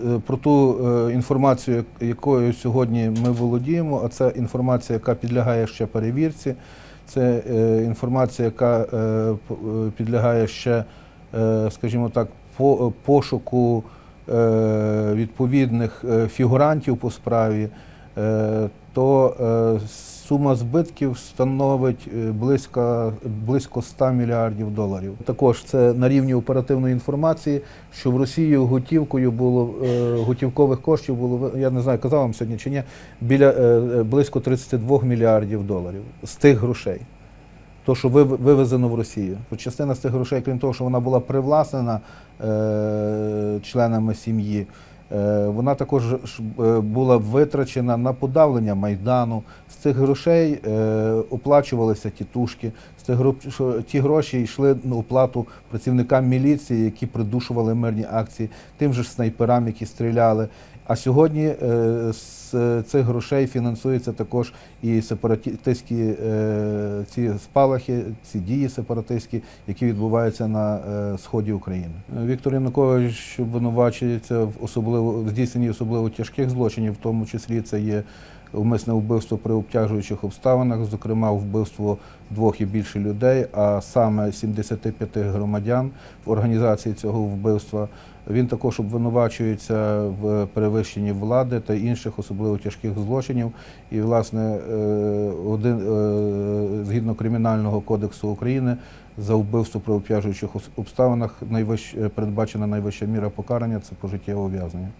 е, про ту е, інформацію, якою сьогодні ми володіємо, а це інформація, яка підлягає ще перевірці, це е, інформація, яка підлягає ще, скажімо так, пошуку відповідних фігурантів по справі, то сума збитків становить е, близько, близько 100 мільярдів доларів. Також це на рівні оперативної інформації, що в Росії готівкою було е, готівкових коштів було я не знаю, казав вам сьогодні чи ні, біля е, близько 32 мільярдів доларів з тих грошей. То, що вив- вивезено в Росію. Частина з цих грошей, крім того, що вона була привласнена е, членами сім'ї, вона також е, була витрачена на подавлення Майдану. З цих грошей е, оплачувалися тітушки, з цих ті гроші йшли на оплату працівникам міліції, які придушували мирні акції, тим же ж снайперам, які стріляли. А сьогодні е, з цих грошей фінансуються також і сепаратистські е, ці спалахи, ці дії сепаратистські, які відбуваються на е, сході України. Віктор Янукович обвинувачується в особливо в здійсненні особливо тяжких злочинів, в тому числі це є умисне вбивство при обтяжуючих обставинах, зокрема вбивство двох і більше людей, а саме 75 громадян в організації цього вбивства. Він також обвинувачується в перевищенні влади та інших особливо тяжких злочинів. І, власне, е, один е, згідно Кримінального кодексу України за вбивство при обтяжуючих обставинах найвищ, передбачена найвища міра покарання це пожиттєве ув'язнення.